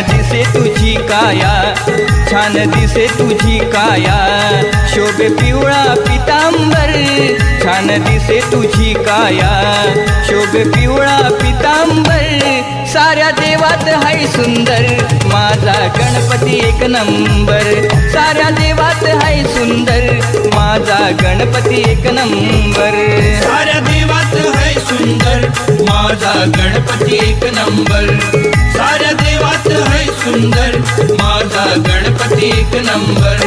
दिसे तुझी काया छान दिसे तुझी काया. शोभे पिवळा पितांबर छान दिसे तुझी काया. शोभे पिवळा पितांबर साऱ्या देवात हाय सुंदर. माझा गणपती एक नंबर साऱ्या देवात हाय सुंदर. माझा गणपती एक नंबर. साऱ्या देवात हाय सुंदर माझा गणपती एक नंबर. एक नंबर।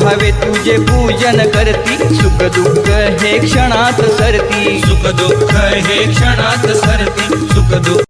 भावे तुझे पूजन करती सुख दुख हे क्षणात सरती। सुख दुख हे क्षणात सरती सुख दुख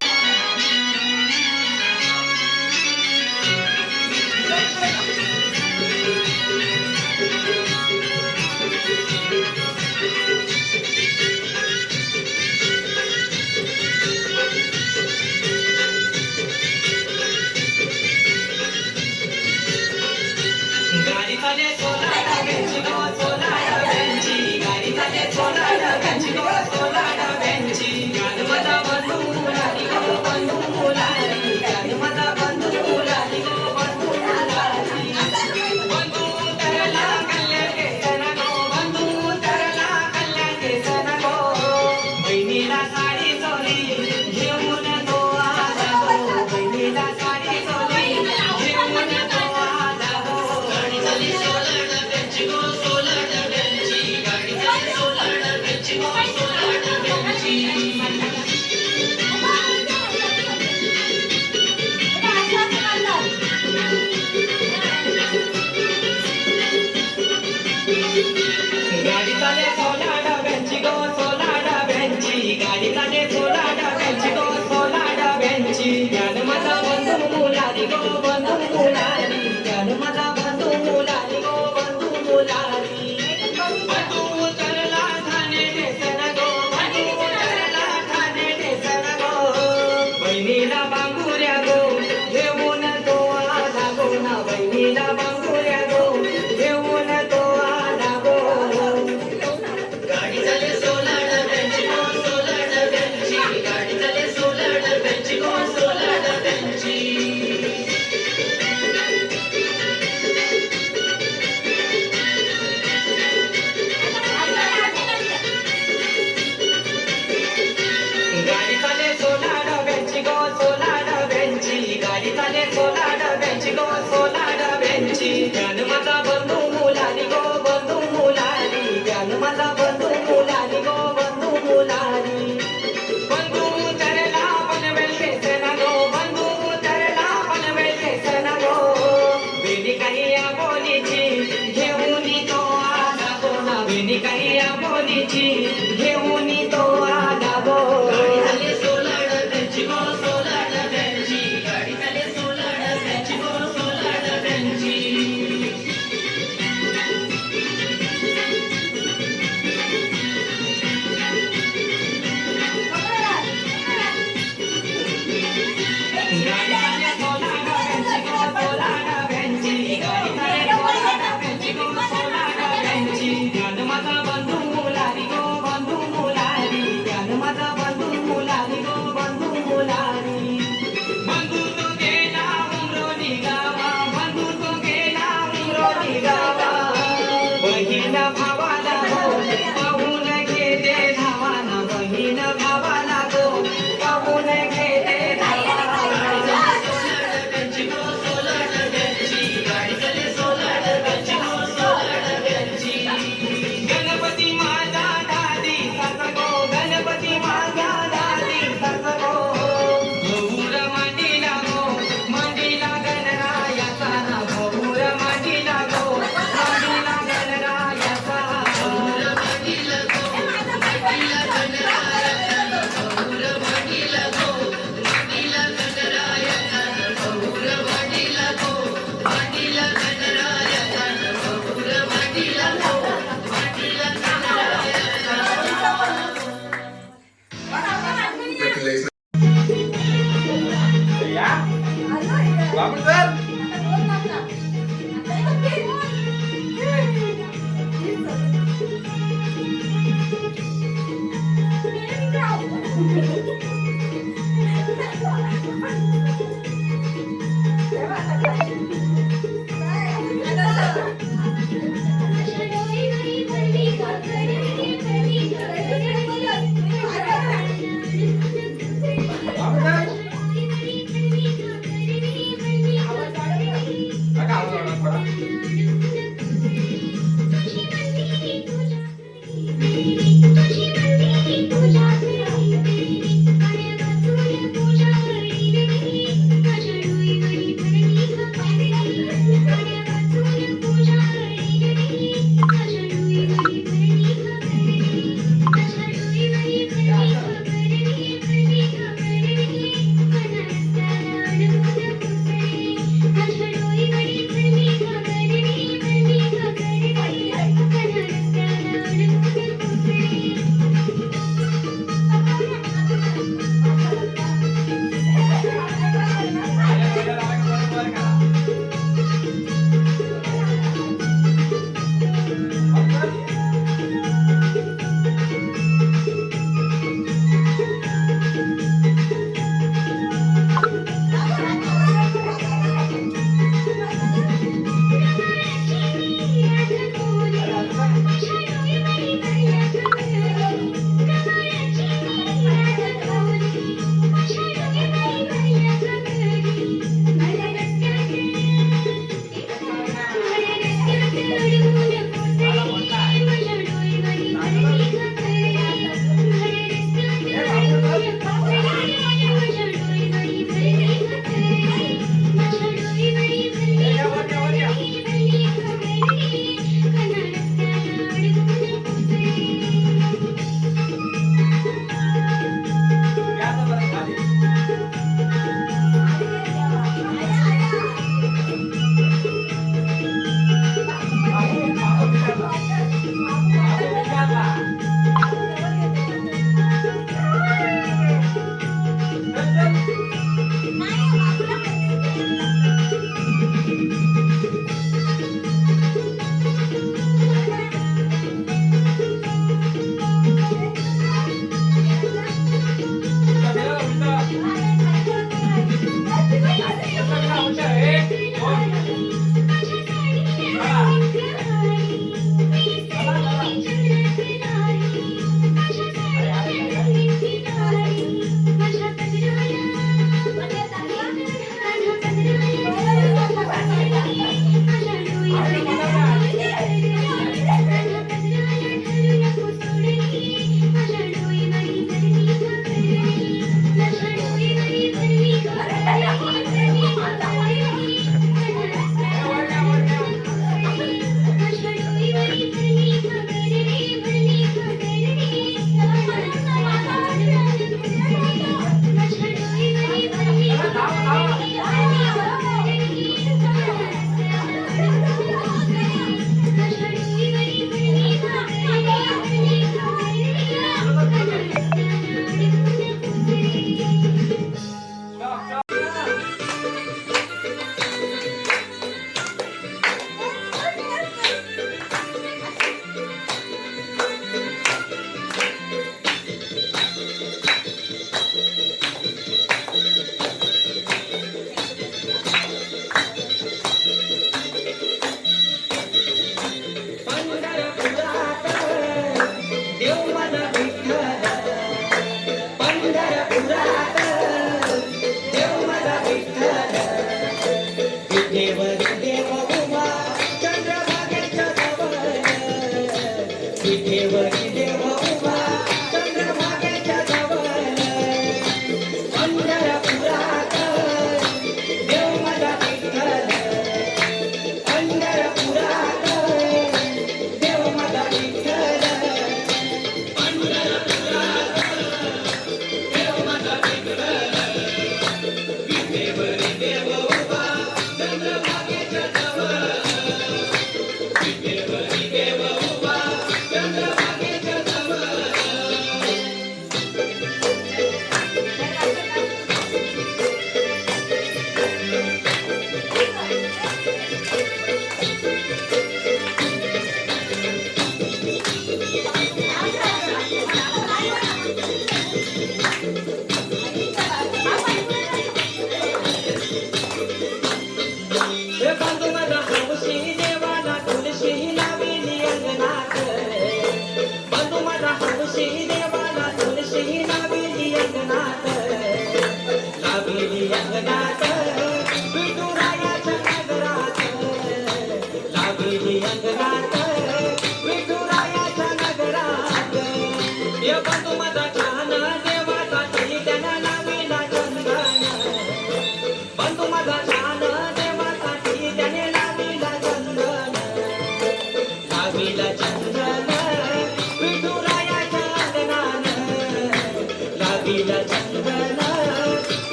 I love. you. Thank you.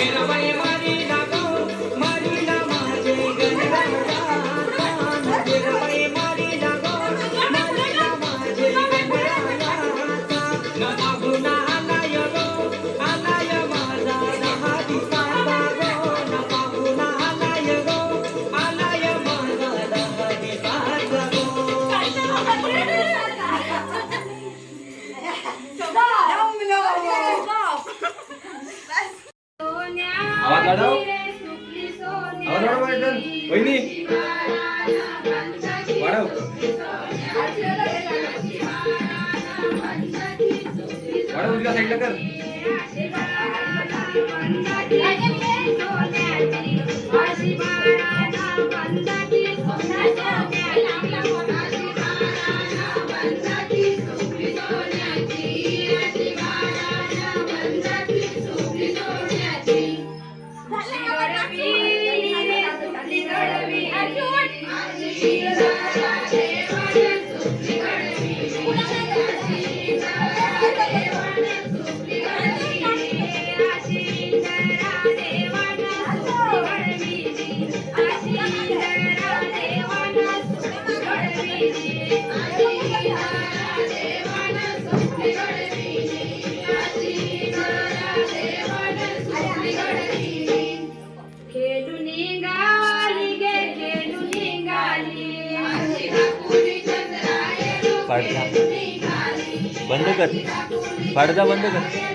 ఇరవై साईडला कर. फाडदा बंद कर. फाडदा बंद कर.